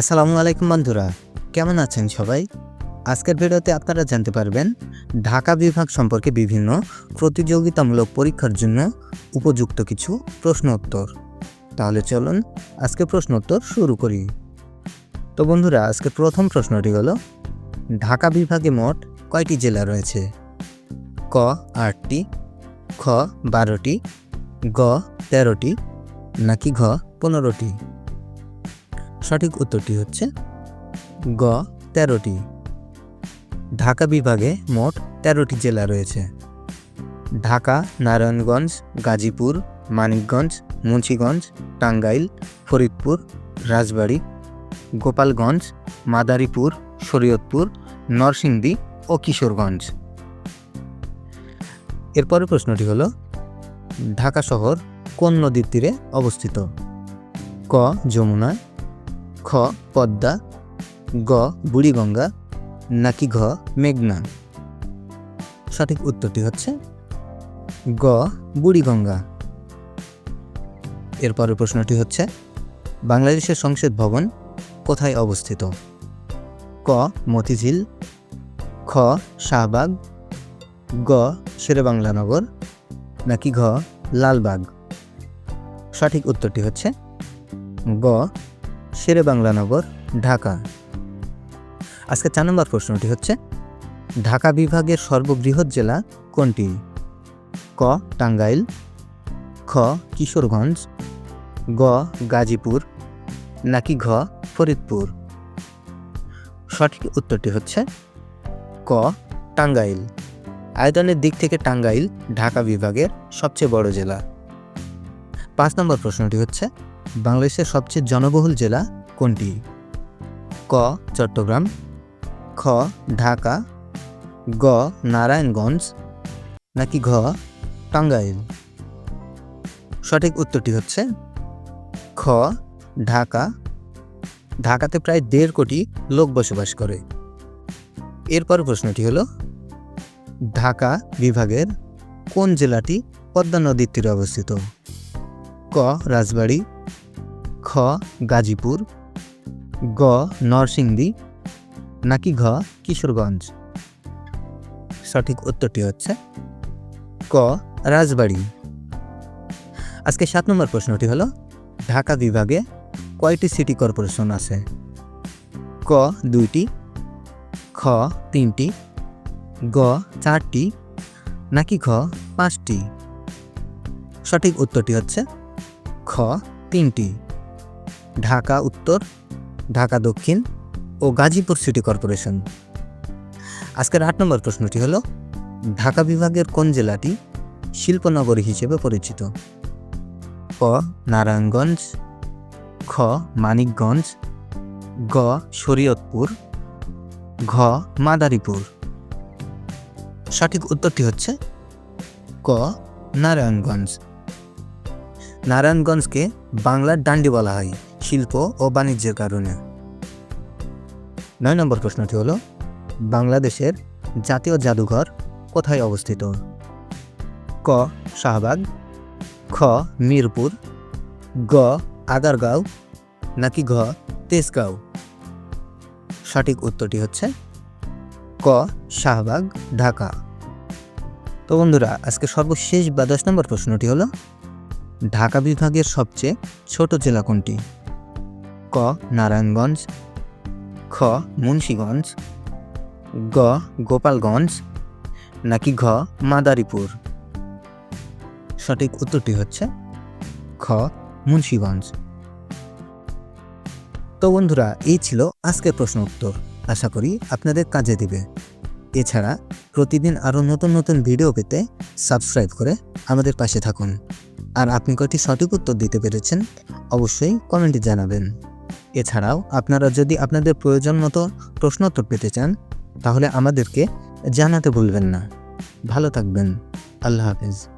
আসসালামু আলাইকুম বন্ধুরা, কেমন আছেন সবাই? আজকের ভিডিওতে আপনারা জানতে পারবেন, ঢাকা বিভাগ সম্পর্কে বিভিন্ন প্রতিযোগিতামূলক পরীক্ষার জন্য উপযুক্ত কিছু প্রশ্ন উত্তর। তাহলে চলুন, আজকে প্রশ্ন উত্তর শুরু করি। তো বন্ধুরা, আজকে প্রথম প্রশ্নটি হলো, ঢাকা বিভাগে মোট কয়টি জেলা রয়েছে? ক, আটটি, খ, বারোটি, গ, তেরোটি, নাকি ঘ, পনেরোটি? সঠিক উত্তরটি হচ্ছে গ, তেরোটি। ঢাকা বিভাগে মোট তেরোটি জেলা রয়েছে। ঢাকা, নারায়ণগঞ্জ, গাজীপুর, মানিকগঞ্জ, মুন্সীগঞ্জ, টাঙ্গাইল, ফরিদপুর, রাজবাড়ী, গোপালগঞ্জ, মাদারীপুর, শরীয়তপুর, নরসিংদী ও কিশোরগঞ্জ। এরপরের প্রশ্নটি হলো, ঢাকা শহর কোন নদীর তীরে অবস্থিত? ক, যমুনা খ, পদ্মা, গ, বুড়িগঙ্গা, নাকি ঘ, মেঘনা? সঠিক উত্তরটি হচ্ছে গ, বুড়িগঙ্গা। এরপরের প্রশ্নটি হচ্ছে, বাংলাদেশের সংসদ ভবন কোথায় অবস্থিত? ক, মতিঝিল, খ, শাহবাগ, গ, শেরেবাংলানগর, নাকি ঘ, লালবাগ? সঠিক উত্তরটি হচ্ছে গ শেরে বাংলানগর ঢাকা। আজকে চার নম্বর প্রশ্নটি হচ্ছে, ঢাকা বিভাগের সর্ববৃহৎ জেলা কোনটি? ক, টাঙ্গাইল। খ, কিশোরগঞ্জ। গ, গাজীপুর। নাকি ঘ, ফরিদপুর? সঠিক উত্তরটি হচ্ছে, ক, টাঙ্গাইল। আয়তনের দিক থেকে টাঙ্গাইল ঢাকা বিভাগের সবচেয়ে বড় জেলা। পাঁচ নম্বর প্রশ্নটি হচ্ছে বাংলাদেশের সবচেয়ে জনবহুল জেলা কোনটি? ক, চট্টগ্রাম। খ, ঢাকা। গ, নারায়ণগঞ্জ। নাকি ঘ, টাঙ্গাইল। সঠিক উত্তরটি হচ্ছে খ, ঢাকা। ঢাকাতে প্রায় দেড় কোটি লোক বসবাস করে। এরপর প্রশ্নটি হলো, ঢাকা বিভাগের কোন জেলাটি পদ্মা নদীর তীরে অবস্থিত? ক, রাজবাড়ী। খ, গাজীপুর, গ, নরসিংদী, নাকি ঘ, কিশোরগঞ্জ? সঠিক উত্তরটি হচ্ছে ক, রাজবাড়ি। আজকে সাত নম্বর প্রশ্নটি হলো, ঢাকা বিভাগে কয়টি সিটি কর্পোরেশন আছে? ক, দুইটি, খ, তিনটি, গ, চারটি, নাকি ঘ, পাঁচটি? সঠিক উত্তরটি হচ্ছে খ, তিনটি। ঢাকা উত্তর, ঢাকা দক্ষিণ ও গাজীপুর সিটি কর্পোরেশন। আজকের আট নম্বর প্রশ্নটি হলো, ঢাকা বিভাগের কোন জেলাটি শিল্পনগরী হিসেবে পরিচিত? ক, নারায়ণগঞ্জ, খ, মানিকগঞ্জ, গ, শরীয়তপুর, ঘ, মাদারীপুর। সঠিক উত্তরটি হচ্ছে ক, নারায়ণগঞ্জ। নারায়ণগঞ্জকে বাংলার ডান্ডি বলা হয়। শিল্প ও বাণিজ্যের কারণে। নয় নম্বর প্রশ্নটি হলো, বাংলাদেশের জাতীয় জাদুঘর কোথায় অবস্থিত? ক, শাহবাগ, খ, মিরপুর, গ, আগারগাঁও, নাকি ঘ, তেজগাঁও? সঠিক উত্তরটি হচ্ছে, ক, শাহবাগ, ঢাকা। তো বন্ধুরা, আজকে সর্বশেষ বা দশ নম্বর প্রশ্নটি হলো, ঢাকা বিভাগের সবচেয়ে ছোট জেলা কোনটি? ক, নারায়ণগঞ্জ, খ, মুন্সীগঞ্জ, গ, গোপালগঞ্জ, নাকি ঘ, মাদারীপুর? সঠিক উত্তরটি হচ্ছে খ, মুন্সীগঞ্জ। তো বন্ধুরা, এই ছিল আজকের প্রশ্ন উত্তর। আশা করি আপনাদের কাজে দিবে। এছাড়া প্রতিদিন আরও নতুন নতুন ভিডিও পেতে সাবস্ক্রাইব করে আমাদের পাশে থাকুন। আর আপনি কয়টি সঠিক উত্তর দিতে পেরেছেন, অবশ্যই কমেন্টে জানাবেন। এছাড়াও আপনারা যদি আপনাদের প্রয়োজন মতো প্রশ্নোত্তর পেতে চান, তাহলে আমাদেরকে জানাতে ভুলবেন না। ভালো থাকবেন। আল্লাহ হাফেজ।